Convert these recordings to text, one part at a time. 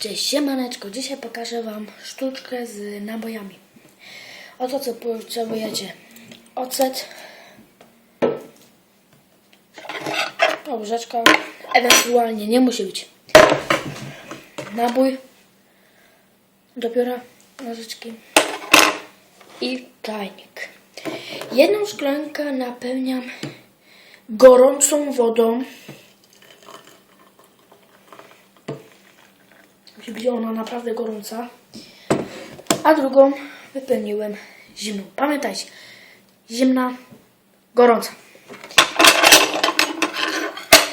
Cześć, siemaneczko. Dzisiaj pokażę Wam sztuczkę z nabojami. Oto co potrzebujecie. Ocet. Łyżeczka. Ewentualnie nie musi być. Nabój. Do pióra nożyczki. I czajnik. Jedną szklankę napełniam gorącą wodą. Musi ona naprawdę gorąca. A drugą wypełniłem zimną. Pamiętajcie, zimna, gorąca.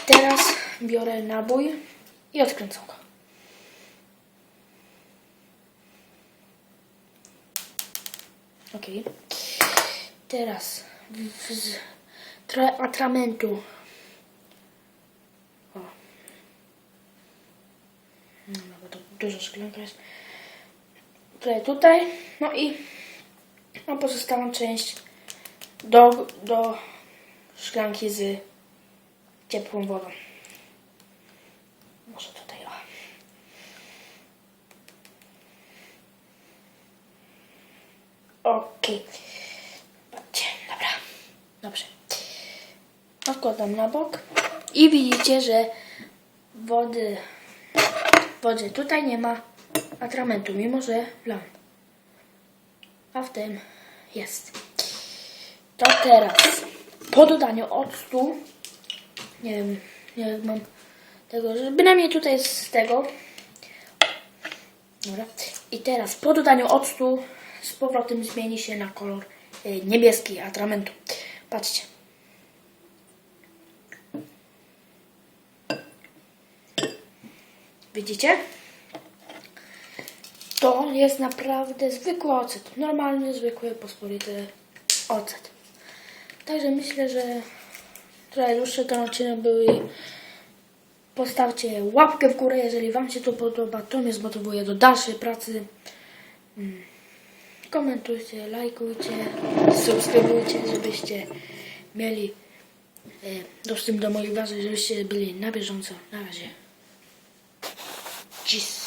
Teraz biorę nabój i odkręcam go. Ok. Teraz z tra- atramentu. O. No, duża szklanka jest. Tutaj, tutaj. No i no, pozostałą część do, do szklanki z ciepłą wodą. Może tutaj o. Okej. Patrzcie, dobra. Dobrze. Odkładam na bok i widzicie, że wody w wodzie tutaj nie ma atramentu, mimo że wlam. A w tym jest. To teraz po dodaniu octu, nie wiem, nie wiem, mam tego, że bynajmniej tutaj z tego. Dobra. I teraz po dodaniu octu z powrotem zmieni się na kolor y, niebieski atramentu. Patrzcie. Widzicie? To jest naprawdę zwykły ocet. Normalny, zwykły, pospolity ocet. Także myślę, że trochę dłuższy ten odcinek był i postawcie łapkę w górę, jeżeli Wam się to podoba. To mnie zmotywuje do dalszej pracy. Mm. Komentujcie, lajkujcie, subskrybujcie, żebyście mieli e, dostęp do moich wrażeń, żebyście byli na bieżąco. Na razie. Jeez.